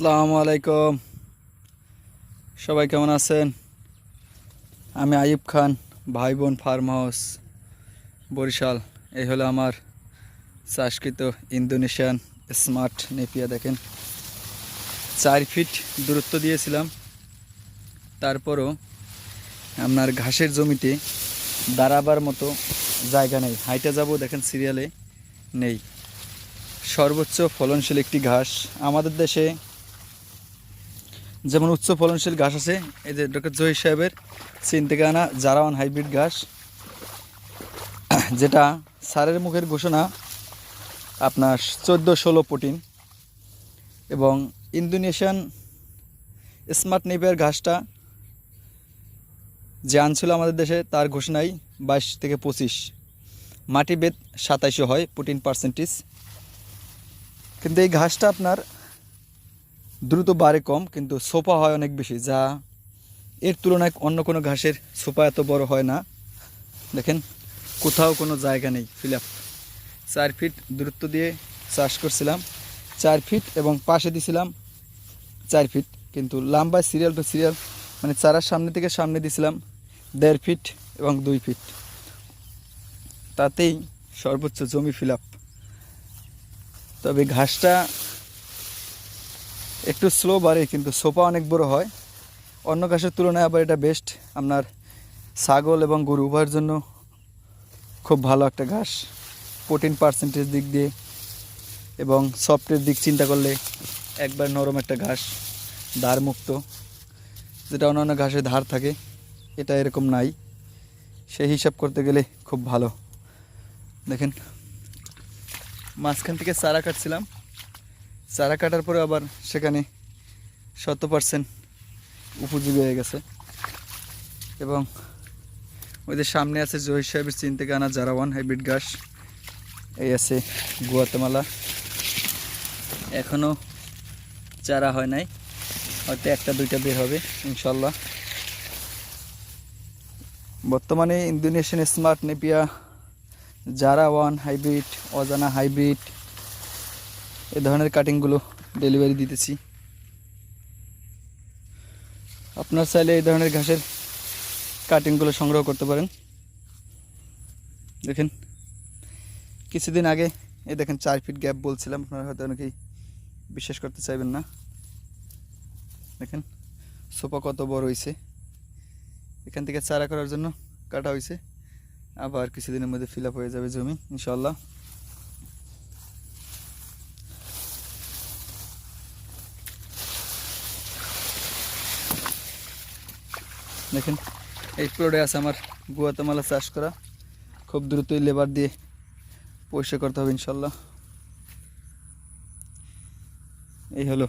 আসসালামু আলাইকুম। সবাই কেমন আছেন? আমি আইব খান ভাই বোন ফার্ম হাউস, বরিশাল। এই হলো আমার চাষকৃত ইন্দোনেশিয়ান স্মার্ট নেপিয়া, দেখেন। চার ফিট দূরত্ব দিয়েছিলাম। তারপরও আপনার ঘাসের জমিতে দাঁড়াবার মতো জায়গা নেই। হাইটা যাব, দেখেন, সিরিয়ালে নেই। সর্বোচ্চ ফলনশীল একটি ঘাস। আমাদের দেশে যেমন উচ্চ ফলনশীল ঘাস আছে, এই যে ডক্টর জহির সাহেবের চীন থেকে আনা জারাওয়ান হাইব্রিড ঘাস, যেটা সারের মুখের ঘোষণা আপনার চোদ্দ ষোলো প্রোটিন এবং ইন্দোনেশিয়ান স্মার্ট নেপিয়ার ঘাসটা যে আনছিল আমাদের দেশে, তার ঘোষণাই বাইশ থেকে পঁচিশ। মাটি বেদ সাতাইশো হয় প্রোটিন পার্সেন্টেজ। কিন্তু এই ঘাসটা আপনার দ্রুত বাড়ে কম, কিন্তু সোপা হয় অনেক বেশি, যা এর তুলনায় অন্য কোনো ঘাসের সোপা এত বড় হয় না। দেখেন, কোথাও কোনো জায়গা নেই ফিল আপ চার ফিট দূরত্ব দিয়ে চাষ করছিলাম, চার ফিট এবং পাশে দিছিলাম চার ফিট কিন্তু লম্বায় সিরিয়াল টু সিরিয়াল মানে চারার সামনে থেকে সামনে দিছিলাম দেড় ফিট এবং দুই ফিট তাতেই সর্বোচ্চ জমি ফিলাপ তবে ঘাসটা একটু স্লো বাড়ে, কিন্তু সোপা অনেক বড় হয়। অন্য ঘাসের তুলনায় আবার এটা বেস্ট আপনার ছাগল এবং গরু, উভয়ের জন্য খুব ভালো একটা ঘাস। প্রোটিন পার্সেন্টেজ দিক দিয়ে এবং সফটের দিক চিন্তা করলে একবার নরম একটা ঘাস ধার মুক্ত যেটা অন্যান্য ঘাসে ধার থাকে, এটা এরকম নাই। সেই হিসাব করতে গেলে খুব ভালো। দেখেন, মাঝখান থেকে চারা কাটছিলাম। চারা কাটার পরে আবার সেখানে শত পার্সেন্ট উপযোগী হয়ে গেছে। এবং যে সামনে আছে জহির সাহেবের চীন থেকে আনা জারাওয়ান হাইব্রিড ঘাস, এই আছে গুয়াতেমালা। এখনও চারা হয় নাই, হয়তো একটা দুইটা বের হবে ইনশাল্লাহ বর্তমানে Indonesian smart Napier Zara one hybrid, অজানা হাইব্রিড এ ধরনের কাটিংগুলো ডেলিভারি দিতেছি। আপনার চাইলে এই ধরনের ঘাসের কাটিংগুলো সংগ্রহ করতে পারেন। দেখেন, কিছুদিন আগে এ দেখেন চার ফিট গ্যাপ বলছিলাম, আপনারা হয়তো অনেকেই বিশ্বাস করতে চাইবেন না। দেখেন সোপা কত বড় হয়েছে এখান থেকে চারা করার জন্য কাটা হয়েছে আবার কিছুদিনের মধ্যে ফিল হয়ে যাবে জমি ইনশাল্লাহ দেখেন, এই প্লটে আছে আমার গুয়াতেমালা চাষ করা। খুব দ্রুতই লেবার দিয়ে পরিষ্কার করতে হবে ইনশাল্লাহ। এই হলো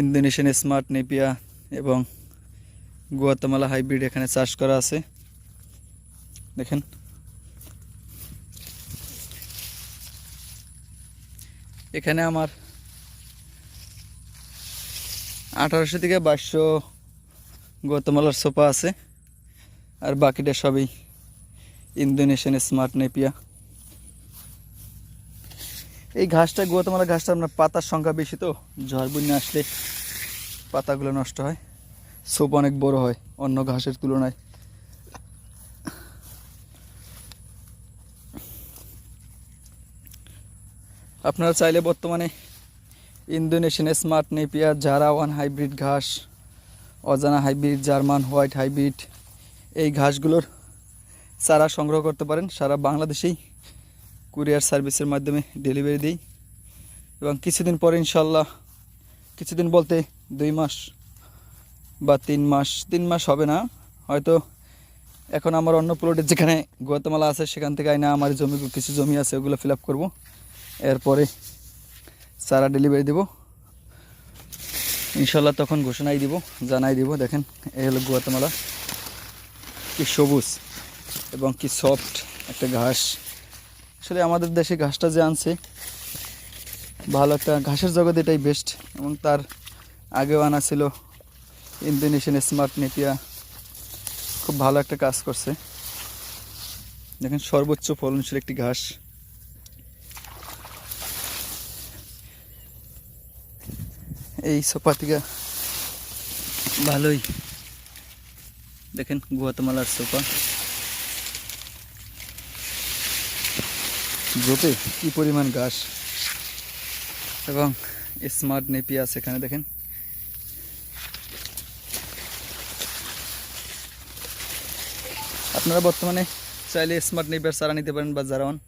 ইন্দোনেশিয়ান স্মার্ট নেপিয়া এবং গুয়াতেমালা হাইব্রিড এখানে চাষ করা আছে। দেখেন, এখানে আমার আঠারোশো থেকে বাইশশো গতমালার সোফা আছে, আর বাকিটা সবই ইন্দোনেশিয়ান স্মার্ট নেপিয়া। এই ঘাসটা গোয়াতমালা ঘাসটা আপনার পাতার সংখ্যা বেশি তো, ঝড় বন্যা আসলে পাতাগুলো নষ্ট হয় সোপ অনেক বড় হয় অন্য ঘাসের তুলনায়। আপনারা চাইলে বর্তমানে Indonesian smart Napier Zara one hybrid ঘাস অজানা হাইব্রিড, জার্মান, হোয়াইট হাইব্রিড এই ঘাসগুলোর চারা সংগ্রহ করতে পারেন। সারা বাংলাদেশেই কুরিয়ার সার্ভিসের মাধ্যমে ডেলিভারি দিই। এবং কিছুদিন পরে ইনশাল্লাহ কিছুদিন বলতে দুই মাস বা তিন মাস তিন মাস হবে না। হয়তো এখন আমার অন্য প্লটে যেখানে গুয়াতেমালা আছে, সেখান থেকে আইনা আমার জমি, কিছু জমি আছে, ওগুলো ফিল আপ করব। এরপরে সারা ডেলিভারি দেবো। ইনশাল্লাহ তখন ঘোষণাই দিব, জানাই দিব, দেখেন, এই হলো গুয়াতেমালা। কি সবুজ এবং কি সফট একটা ঘাস। আসলে আমাদের দেশে ঘাসটা যে আনছে, ভালো একটা, ঘাসের জগৎ এটাই বেস্ট এবং তার আগেও আনা ছিল ইন্দোনেশিয়ান স্মার্ট নেপিয়া খুব ভালো একটা কাজ করছে। দেখেন সর্বোচ্চ ফলনশীল একটি ঘাস। এই সোফা থেকে ভালোই। দেখেন, গুয়াতমালার সোফা। গ্রুপে কি পরিমাণ ঘাস। এবং স্মার্ট নেপি আছে এখানে, দেখেন। আপনারা বর্তমানে চাইলে স্মার্ট নেপিয়ার চারা নিতে পারেন বা জারাওয়ান।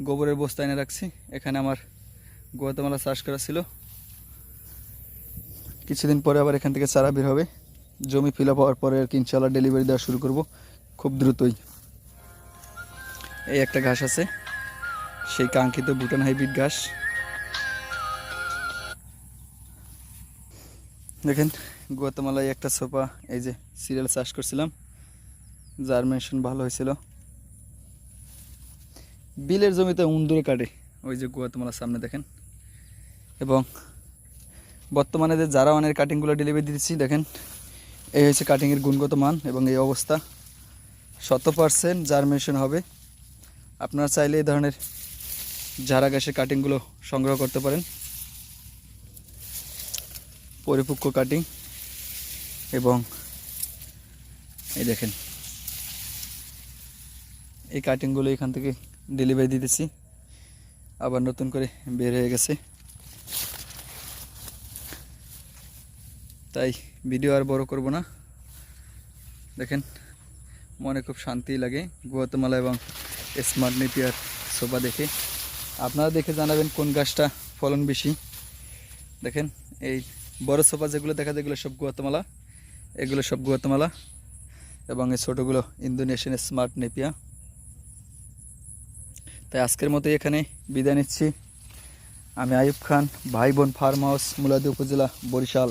গোবরের বস্তা এনে রাখছি। এখানে আমার গুয়াতমালা চাষ করা ছিল। কিছুদিন পরে আবার এখান থেকে চারা বের হবে। জমি ফিল আপ হওয়ার পরে আর কি ইনশাল্লাহ ডেলিভারি দেওয়া শুরু করব। খুব দ্রুতই। এই একটা ঘাস আছে। সেই কাঙ্ক্ষিত ভুটান হাইব্রিড ঘাস। দেখেন, গুয়াতামালায় একটা সোফা, এই যে সিরিয়াল চাষ করছিলাম। জার্মিনেশন ভালো হয়েছিল। বিলের জমিতে উন্দুরে কাটে। ওই যে গুয়াতামালার সামনে দেখেন। এবং বর্তমানে যে যারা অনেক কাটিংগুলো ডেলিভারি দিচ্ছি দেখেন, এই হচ্ছে কাটিংয়ের গুণগত মান এবং এই অবস্থা। শত পার্সেন্ট জার্মিনেশন হবে। আপনারা চাইলে এই ধরনের ঝাড়া গাছের কাটিংগুলো সংগ্রহ করতে পারেন। পরিপক্ক কাটিং এবং এই দেখেন, এই কাটিংগুলো এখান থেকে ডেলিভারি দিতেছি। আবার নতুন করে বের হয়ে গেছে। তাই ভিডিও আর বড় করব না। দেখেন, মনে খুব শান্তি লাগে গুয়াতমালা এবং স্মার্ট নেপিয়ার সোফা দেখে। আপনারা দেখে জানাবেন কোন গাছটা ফলন বেশি। দেখেন, এই বড় সোফা যেগুলো দেখা যায় সব গুয়াতমালা। এগুলো সব গুয়াতমালা এবং এই ছোটোগুলো ইন্দোনেশিয়ান স্মার্ট নেপিয়া। তাই আজকের মতো এখানে বিদায় নিচ্ছি। আমি আয়ুব খান, ভাই বোন ফার্ম হাউস, মুলাদি উপজেলা, বরিশাল।